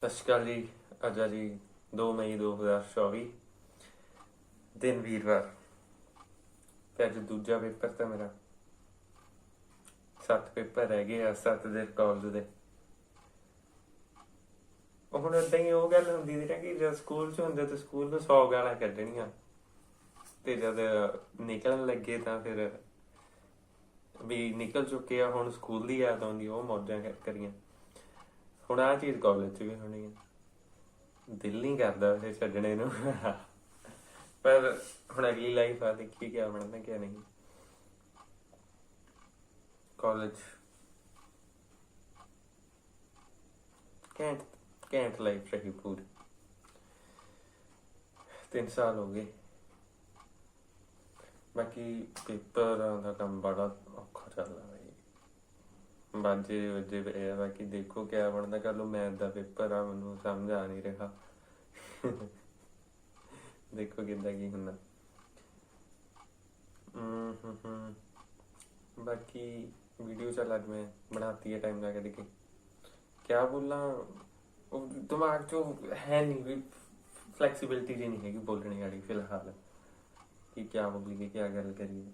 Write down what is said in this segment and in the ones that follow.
ਸਤਿ ਸ਼੍ਰੀ ਅਕਾਲ ਜੀ, ਅੱਜ ਆ ਜੀ 2 ਮਈ 2024 ਦਿਨ ਵੀਰਵਾਰ। ਤੇ ਅੱਜ ਦੂਜਾ ਪੇਪਰ ਤਾਂ ਮੇਰਾ। ਸੱਤ ਪੇਪਰ ਰਹਿ ਗਏ ਆ, ਸੱਤ ਦੇ ਕਾਲਜ ਦੇ। ਉਹ ਹੁਣ ਏਦਾਂ ਹੀ ਉਹ ਗੱਲ ਹੁੰਦੀ ਸੀ ਨਾ ਕਿ ਜਦ ਸਕੂਲ 'ਚ ਹੁੰਦੇ ਤਾਂ ਸਕੂਲ ਤੋਂ 100 ਗਾਲਾਂ ਕੱਢਣੀਆਂ। ਤੇ ਜਦ ਨਿਕਲਣ ਲੱਗੇ ਤਾਂ ਫਿਰ ਵੀ ਨਿਕਲ ਚੁੱਕੇ ਆ, ਹੁਣ ਸਕੂਲ ਦੀ ਯਾਦ ਆਉਂਦੀ, ਉਹ ਮੌਜਾਂ ਕਰ- ਕਰੀਆਂ। ਹੁਣ ਆ ਚੀਜ਼ ਕਾਲਜ 'ਚ ਵੀ ਹੋਣੀ ਹੈ ਦਿਲ ਨਹੀਂ ਕਰਦਾ ਵੈਸੇ ਛੱਡਣੇ ਨੂੰ। ਪਰ ਹੁਣ ਅਗਲੀ ਲਾਈਫ ਆ, ਦੇਖੀ ਕਿਆ ਬਣਦਾ, ਕਿਆ ਨਹੀਂ। ਕਾਲਜ। ਕੈਂਟ ਕੈਂਟ ਲਾਈਫ ਰਹੀ ਪੂਰੀ। ਤਿੰਨ ਸਾਲ ਹੋ ਗਏ। ਬਾਕੀ ਪੇਪਰ ਦਾ ਕੰਮ ਬੜਾ ਔਖਾ ਚੱਲ ਰਿਹਾ। ਹੈ ਵਜੇ ਪਏ ਆ ਬਾਕੀ ਦੇਖੋ ਕਿਆ ਬਣਦਾ ਕੱਲ ਨੂੰ ਮੈਥ ਦਾ ਪੇਪਰ ਆ, ਮੈਨੂੰ ਸਮਝ ਆ ਨਹੀਂ ਰਿਹਾ। ਦੇਖੋ ਕਿੱਦਾਂ ਕੀ ਹੁੰਦਾ। ਬਾਕੀ ਵੀਡੀਓ ਚੱਲ ਅੱਜ ਮੈਂ ਬਣਾਤੀ ਹੈ ਟਾਈਮ ਲਾ ਕੇ ਦੇਖੀ। ਕਿਆ ਬੋਲਾਂ, ਉਹ ਦਿਮਾਗ 'ਚ ਉਹ ਹੈ ਨਹੀਂ ਵੀ ਫਲੈਕਸੀਬਿਲਿਟੀ ਜੀ ਨਹੀਂ ਹੈਗੀ ਬੋਲਣੇ ਵਾਲੀ ਫਿਲਹਾਲ। ਕਿ ਕਿਆ ਬੋਲੀਏ, ਕਿਆ ਗੱਲ ਕਰੀਏ।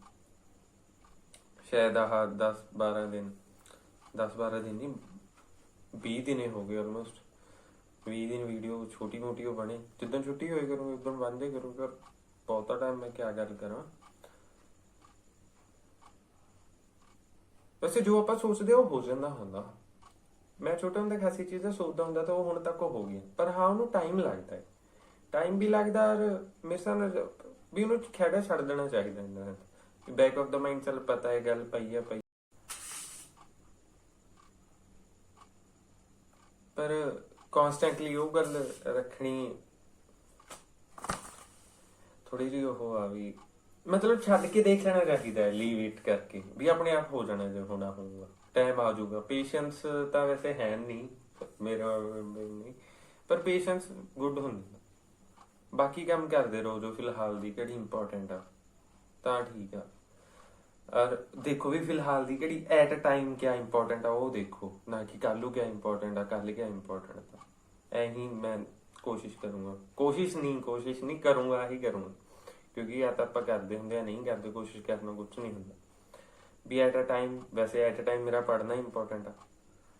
ਸ਼ਾਇਦ ਆਹ 10 12 ਦਿਨ 10 12 ਦਿਨ ਨਹੀਂ 20 ਦਿਨੇ ਹੋ ਗਏ ਆਲਮੋਸਟ 20 ਦਿਨ ਵੀਡੀਓ ਛੋਟੀ ਮੋਟੀ ਉਹ ਬਣੇ। ਜਿੱਦਾਂ ਛੁੱਟੀ ਹੋਏ ਕਰੂੰ ਉਦੋਂ ਬੰਦੇ ਕਰੂੰ ਪਰ ਬਹੁਤਾ ਟਾਈਮ ਮੈਂ ਕਿਆ ਗੱਲ ਕਰਾਂ। ਵੈਸੇ ਜੋ ਆਪਾਂ ਸੋਚਦੇ ਉਹ ਹੋ ਜਾਂਦਾ ਹੁੰਦਾ। ਮੈਂ ਛੋਟੇ ਹੁੰਦੇ ਖਾਸੀ ਚੀਜ਼ਾਂ ਸੋਚਦਾ ਹੁੰਦਾ ਤਾਂ ਉਹ ਹੁਣ ਤੱਕ ਹੋ ਗਈਆਂ। ਪਰ ਹਾਂ, ਉਹਨੂੰ ਟਾਈਮ ਲੱਗਦਾ ਹੈ। ਟਾਈਮ ਵੀ ਲੱਗਦਾ ਔਰ ਮੇਰੇ ਵੀ ਉਹਨੂੰ ਖੇੜਾ ਛੱਡ ਦੇਣਾ ਚਾਹੀਦਾ ਇਹਨਾਂ ਬੈਕ ਆਫ ਦਾ ਮਾਈਂਡ ਚੱਲ, ਪਤਾ ਹੈ, ਗੱਲ ਪਈ ਹੈ ਪਰ ਕਨਸਟੈਂਟਲੀ ਉਹ ਗੱਲ ਰੱਖਣੀ ਥੋੜੀ ਜਿਹੀ ਉਹ ਆ ਵੀ ਮਤਲਬ ਛੱਡ ਕੇ ਦੇਖ ਲੈਣਾ ਚਾਹੀਦਾ ਲੀਵ ਇਟ ਕਰਕੇ ਵੀ ਆਪਣੇ ਆਪ ਹੋ ਜਾਣਾ ਜੇ ਹੋਣਾ ਹੋਊਗਾ। ਟਾਈਮ ਆ ਜਾਊਗਾ। ਪੇਸ਼ੈਂਸ ਤਾਂ ਵੈਸੇ ਹੈ ਨਹੀਂ, ਮੇਰਾ ਨਹੀਂ, ਪਰ ਪੇਸ਼ੈਂਸ ਗੁੱਡ ਹੁੰਦੀ। ਬਾਕੀ ਕੰਮ ਕਰਦੇ ਰਹੋ ਜੋ ਫਿਲਹਾਲ ਦੀ ਕਿਹੜੀ ਇੰਪੋਰਟੈਂਟ ਆ, ਤਾਂ ਠੀਕ ਆ। ਔਰ ਦੇਖੋ ਵੀ ਫਿਲਹਾਲ ਦੀ ਕਿਹੜੀ ਐਟ ਅ ਟਾਈਮ ਕਿਆ ਇੰਪੋਰਟੈਂਟ ਆ, ਉਹ ਦੇਖੋ। ਨਾ ਕਿ ਕੱਲੂ ਕਿਆ ਇੰਪੋਰਟੈਂਟ ਆ ਕੱਲ ਕਿਆ ਇੰਪੋਰਟੈਂਟ ਆ। ਐਹੀ ਮੈਂ ਕੋਸ਼ਿਸ਼ ਕਰੂੰਗਾ। ਕੋਸ਼ਿਸ਼ ਨਹੀਂ ਕੋਸ਼ਿਸ਼ ਨਹੀਂ, ਕਰੂੰਗਾ ਹੀ ਕਰੂੰਗਾ। ਕਿਉਂਕਿ ਆ ਤਾਂ ਆਪਾਂ ਕਰਦੇ ਹੁੰਦੇ ਆ, ਨਹੀਂ ਕਰਦੇ, ਕੋਸ਼ਿਸ਼ ਕਰਨਾ ਕੁਝ ਨਹੀਂ ਹੁੰਦਾ। ਵੀ ਐਟ ਅ ਟਾਈਮ ਵੈਸੇ ਐਟ ਅ ਟਾਈਮ ਮੇਰਾ ਪੜਨਾ ਇੰਪੋਰਟੈਂਟ ਆ।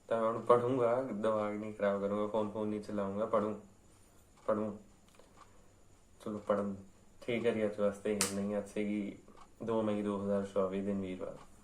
ਤਾਂ ਮੈਂ ਹੁਣ ਪੜੂੰਗਾ ਦਿਮਾਗ ਨਹੀਂ ਖਰਾਬ ਕਰੂੰਗਾ ਫੋਨ ਫੋਨ ਨਹੀਂ ਚਲਾਉਂਗਾ ਪੜੂੰ ਪੜੂੰ ਚਲੋ ਪੜਨ ਠੀਕ ਹੈ ਜੀ, ਅੱਜ ਵਾਸਤੇ ਇੰਨਾ ਹੀ। ਅੱਜ ਸੀਗੀ 2 ਮਈ 2024 ਦਿਨ ਵੀਰਵਾਰ